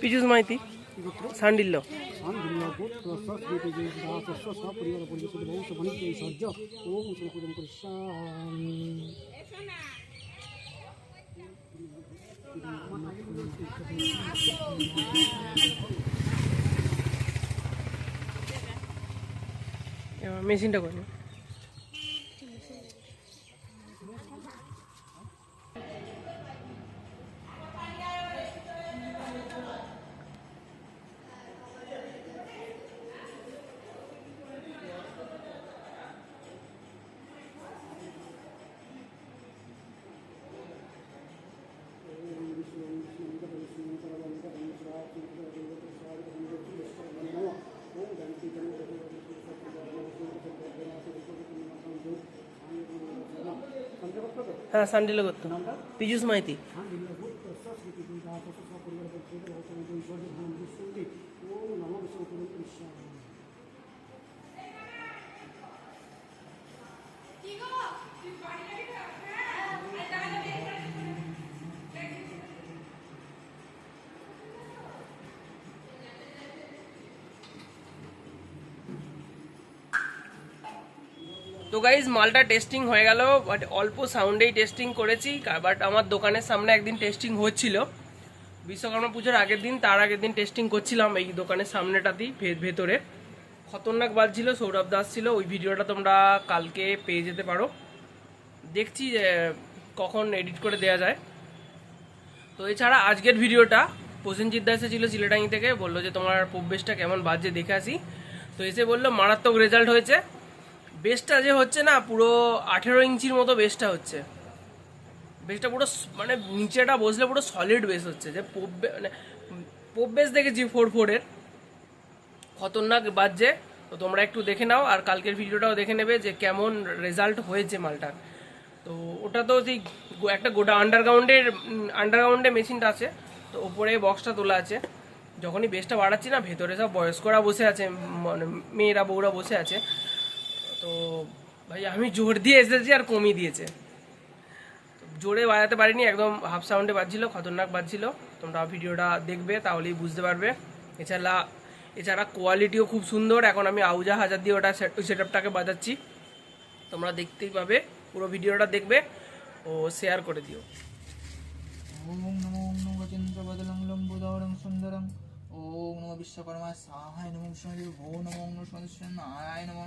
পীযুষ মাইতি সান্ডিল্য মেশিনটা করে নিও। হ্যাঁ সান্ডিল্য করতো পীযুষ তো গাইজ মালটা টেস্টিং হয়ে গেল বাট অল্প সাউন্ডেই টেস্টিং করেছি বাট আমার দোকানের সামনে একদিন টেস্টিং হচ্ছিল। বিশ্বকর্মা পুজোর আগের দিন, তার আগের দিন টেস্টিং করছিলাম এই দোকানের সামনেটাতেই ভেতরে। খতরনাক বাজছিল সৌরভ দাস ছিল, ওই ভিডিওটা তোমরা কালকে পেয়ে যেতে পারো। দেখছি কখন এডিট করে দেওয়া যায়। তো এছাড়া আজকের ভিডিওটা, প্রসেনজিৎ দা এসেছিল চিলেটাঙ্গি থেকে, বলল যে তোমার প্রবেশটা কেমন বাজছে, দেখে আসি। তো এসে বলল, মারাত্মক রেজাল্ট হয়েছে। বেসটা যে হচ্ছে না, পুরো আঠেরো ইঞ্চির মতো বেসটা হচ্ছে। বেসটা পুরো মানে নিচেটা বসলে পুরো সলিড বেস হচ্ছে। যে পোপ মানে পোপ বেস দেখেছি ফোর ফোরের খতরনাক বাজছে তো তোমরা একটু দেখে নাও, আর কালকের ভিডিওটাও দেখে নেবে যে কেমন রেজাল্ট হয়েছে মালটার। তো ওটা তো সেই একটা গোটা আন্ডারগ্রাউন্ডের আন্ডারগ্রাউন্ডে মেশিনটা আছে। তো ওপরে বক্সটা তোলা আছে। যখনই বেসটা বাড়াচ্ছি না, ভেতরে সব বয়স্করা বসে আছে মানে মেয়েরা, বউরা বসে আছে। তো ভাই, আমি জোর দিয়ে এসেছি আর কমিয়ে দিয়েছে। জোরে বাজাতে পারিনি, একদম হাফ সাউন্ডে বাজছিল, খতরনাক বাজছিল। তোমরা ভিডিওটা দেখবে, তাহলেই বুঝতে পারবে। এছাড়া এছাড়া কোয়ালিটিও খুব সুন্দর। এখন আমি আউজা হাজার দিয়ে ওটা সেট আপটাকে বাজাচ্ছি। তোমরা দেখতেই পাবে, পুরো ভিডিওটা দেখবে ও শেয়ার করে দিও। ওম লম্বোদরং সুন্দরং বিশ্বকর্মা সাহায় নমো নমো সদস্যায় নমো নমো।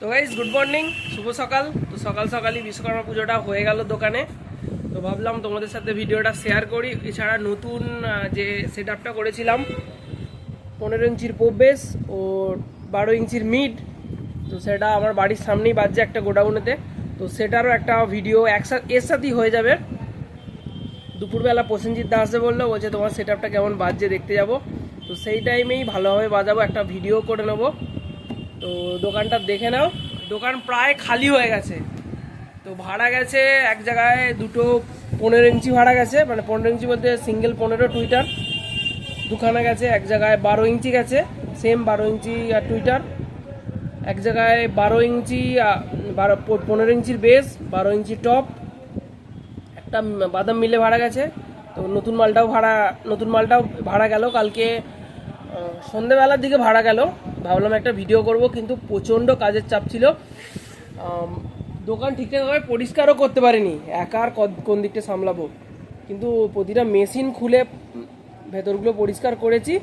তো গাইজ গুড মর্নিং শুভ সকাল। তো সকাল সকালই বিশ্বকর্মা পুজোটা হয়ে গেল দোকানে। তো ভাবলাম তোমাদের সাথে ভিডিওটা শেয়ার করি। এছাড়া নতুন যে সেট আপটা করেছিলাম, পনেরো ইঞ্চির বেস ও বারো ইঞ্চির মিড তো সেটা আমার বাড়ির সামনেই বাজছে একটা গোডাউনেতে। তো সেটারও একটা ভিডিও একসাথে এর সাথেই হয়ে যাবে। দুপুরবেলা প্রসেনজিৎ দা আসে বলল, বলছে তোমার সেট আপটা কেমন বাজছে দেখতে যাব। তো সেই টাইমেই ভালোভাবে বাজাবো, একটা ভিডিও করে নেব। তো দোকানটা দেখে নাও। দোকান প্রায় খালি হয়ে গেছে। তো ভাড়া গেছে এক জায়গায় দুটো পনেরো ইঞ্চি ভাড়া গেছে মানে পনেরো ইঞ্চি বলতে সিঙ্গেল পনেরো টুইটার দুখানা গেছে, এক জায়গায় বারো ইঞ্চি গেছে সেম বারো ইঞ্চি আর টুইটার এক জায়গায় বারো ইঞ্চি বারো, পনেরো ইঞ্চির বেস বারো ইঞ্চি টপ একটা বাদাম মিলে ভাড়া গেছে, তো নতুন মালটাও ভাড়া, নতুন মালটাও ভাড়া গেল। কালকে সন্ধেবেলার দিকে ভাড়া গেল। ভাবলাম একটা ভিডিও করব, কিন্তু প্রচণ্ড কাজের চাপ ছিল। দোকান ঠিকঠাকভাবে পরিষ্কারও করতে পারিনি। একা আর কদ- কোন দিকটা সামলাবো? কিন্তু প্রতিটা মেশিন খুলে ভেতরগুলো পরিষ্কার করেছি।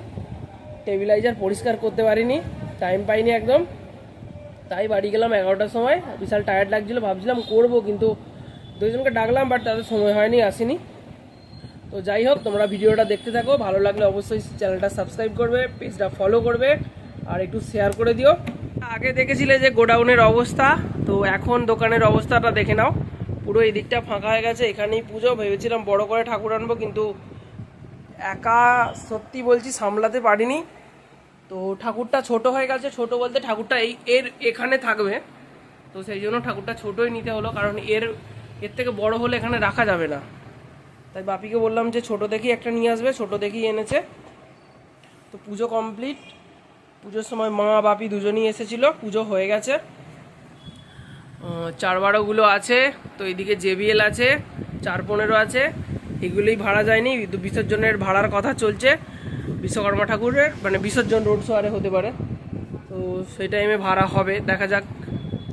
টেবিলাইজার পরিষ্কার করতে পারিনি টাইম পাইনি একদম। তাই বাড়ি গেলাম এগারোটার সময়। বিশাল টায়ার্ড লাগছিল, ভাবছিলাম করব, কিন্তু দুজনকে ডাকলাম বাট তাদের সময় হয়নি, আসেনি। তো যাই হোক, তোমরা ভিডিওটা দেখতে থাকো। ভালো লাগলে অবশ্যই চ্যানেলটা সাবস্ক্রাইব করবে পেজটা ফলো করবে। আর একটু শেয়ার করে দিও। আগে দেখেছিলে যে গোডাউনের অবস্থা, তো এখন দোকানের অবস্থাটা দেখে নাও। পুরো এই দিকটা ফাঁকা হয়ে গেছে, এখানেই পুজো। ভেবেছিলাম বড় করে ঠাকুর আনব, কিন্তু একা সত্যি বলছি সামলাতে পারিনি। তো ঠাকুরটা ছোট হয়ে গেছে, ছোট বলতে ঠাকুরটা এই, এর এখানে থাকবে। তো সেই জন্য ঠাকুরটা ছোটই নিতে হলো, কারণ এর এর থেকে বড় হলে এখানে রাখা যাবে না। তাই বাপিকে বললাম যে ছোট দেখেই একটা নিয়ে আসবে, ছোট দেখি এনেছে। তো পুজো কমপ্লিট পুজোর সময় মা বাপি দুজনই এসেছিল, পুজো হয়ে গেছে। চার বারোগুলো আছে, তো এইদিকে জেবিএল আছে চার পনেরো আছে, এগুলোই ভাড়া যায়নি বিসর্জনের ভাড়ার কথা চলছে। বিশ্বকর্মা ঠাকুরের মানে বিসর্জন রোড শো আরে হতে পারে। তো সেই টাইমে ভাড়া হবে, দেখা যাক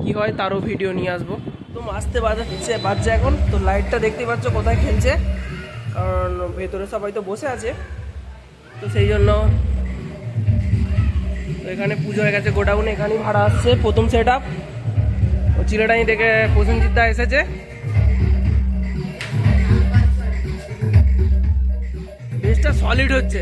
কি হয়, তারও ভিডিও নিয়ে আসব। তো আসতে বাজাচ্ছে বাজছে এখন, তো লাইটটা দেখতে পাচ্ছ কোথায় খেলছে, কারণ ভেতরে সবাই তো বসে আছে। তো সেই জন্য এখানে পুজো হয়ে গেছে, গোডাউনে এখানেই ভাড়া আসছে। প্রথম সেট আপ ও চিলেটাই দেখে প্রসেনজিৎ দা এসেছে। বেশটা সলিড হচ্ছে।